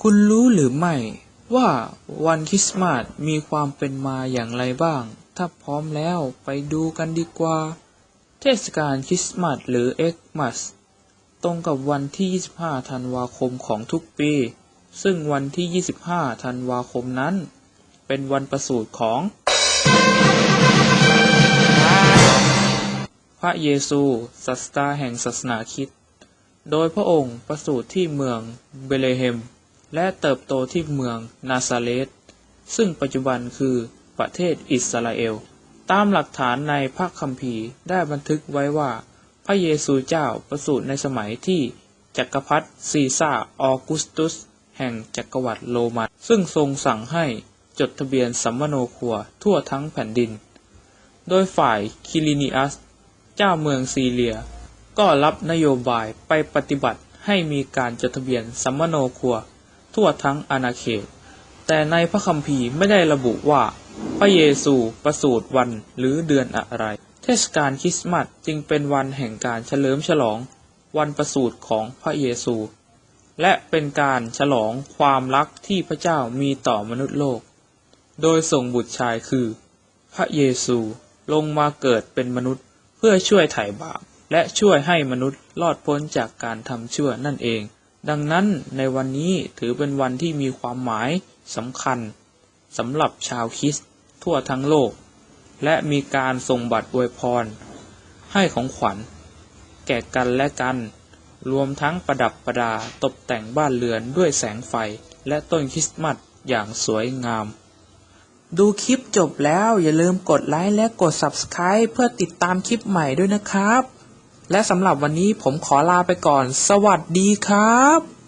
คุณรู้หรือไม่ว่าวันคริสต์มาสมีความเป็นมาอย่างไรบ้าง ถ้าพร้อมแล้วไปดูกันดีกว่า เทศกาลคริสต์มาสหรือเอ็กมัสตรงกับวันที่ 25 ธันวาคมของทุกปี ซึ่งวันที่ 25 ธันวาคมนั้น เป็นวันประสูติของ พระเยซูศาสดาแห่งศาสนาคริด โดยพระองค์ประสูติที่เมืองเบเลเฮม และเติบโตที่เมืองนาซาเรตซึ่งปัจจุบันคือประเทศอิสราเอล ตามหลักฐานในพระคัมภีร์ได้บันทึกไว้ว่า พระเยซูเจ้าประสูติในสมัยที่จักรพรรดิซีซ่าออกุสตุส แห่งจักรวรรดิโรมัน ซึ่งทรงสั่งให้จดทะเบียนสัมมโนครัวทั่วทั้งแผ่นดิน โดยฝ่ายคิรินิอัส เจ้าเมืองซีเรีย ก็รับนโยบายไปปฏิบัติให้มีการจดทะเบียนสัมมโนครัว ทั่วทั้งอาณาเขต แต่ในพระคัมภีร์ไม่ได้ระบุว่า พระเยซูประสูติวันหรือเดือนอะไร เทศกาลคริสต์มาสจึงเป็นวันแห่งการเฉลิมฉลอง วันประสูติของพระเยซู และเป็นการฉลองความรักที่พระเจ้ามีต่อมนุษย์โลก โดยส่งบุตรชายคือ พระเยซูลงมาเกิดเป็นมนุษย์เพื่อช่วยไถ่บาป และช่วยให้มนุษย์รอดพ้นจากการทำชั่วนั่นเอง ดังนั้นในวันนี้ถือเป็นวันที่มีความหมายสำคัญสำหรับชาวคริสต์ทั่วทั้งโลก และมีการส่งบัตรอวยพร ให้ของขวัญ แก่กันและกัน รวมทั้งประดับประดาตกแต่งบ้านเรือนด้วยแสงไฟและต้นคริสต์มาสอย่างสวยงาม ดูคลิปจบแล้วอย่าลืมกดไลค์และกด Subscribe เพื่อติดตามคลิปใหม่ด้วยนะครับ และสำหรับวันนี้ผมขอลาไปก่อน สวัสดีครับ